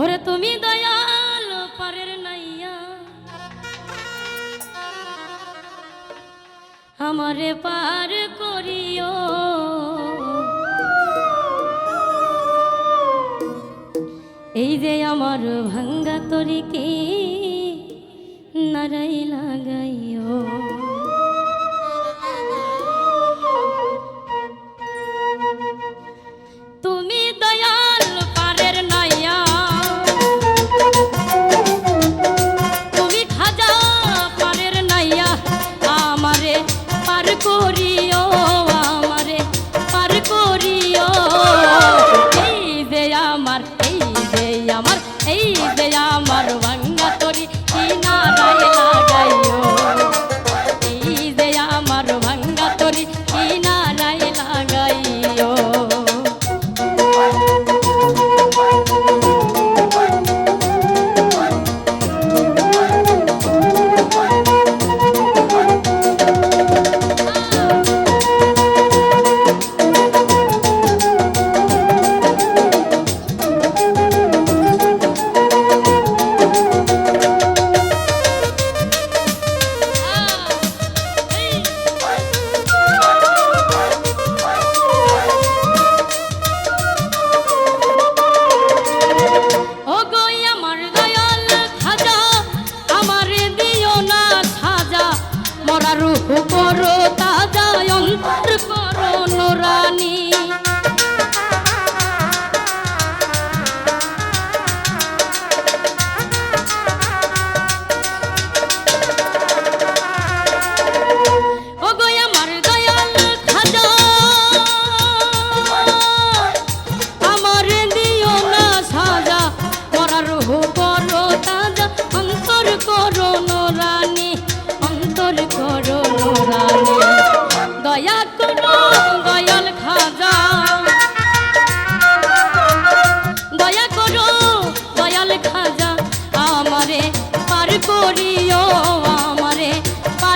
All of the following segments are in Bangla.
ওরে তুমি দয়াল পারের নাইয়া। আমারে পার করিও। এই যে আমার ভাঙ্গা তরিকে নারাই লাগাইও। Maria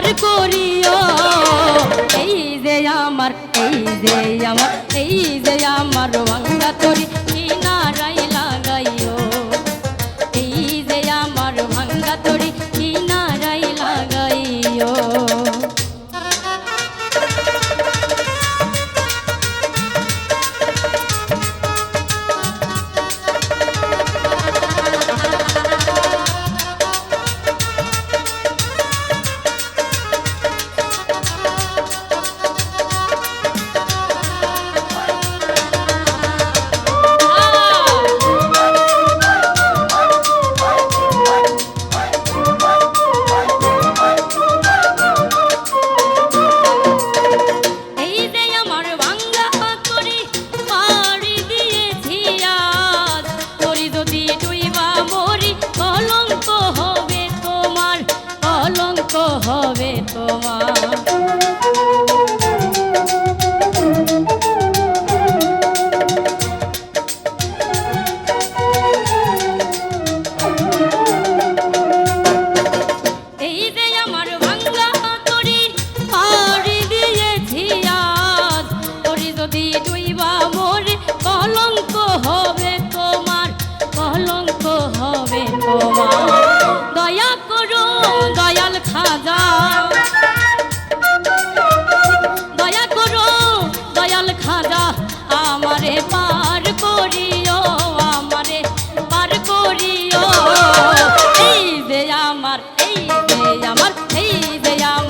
আমার করিও। এই যে আমার এই যে আমার এই যে আমার ভাঙ্গা তরি। এই যে আমার এই যে আমার।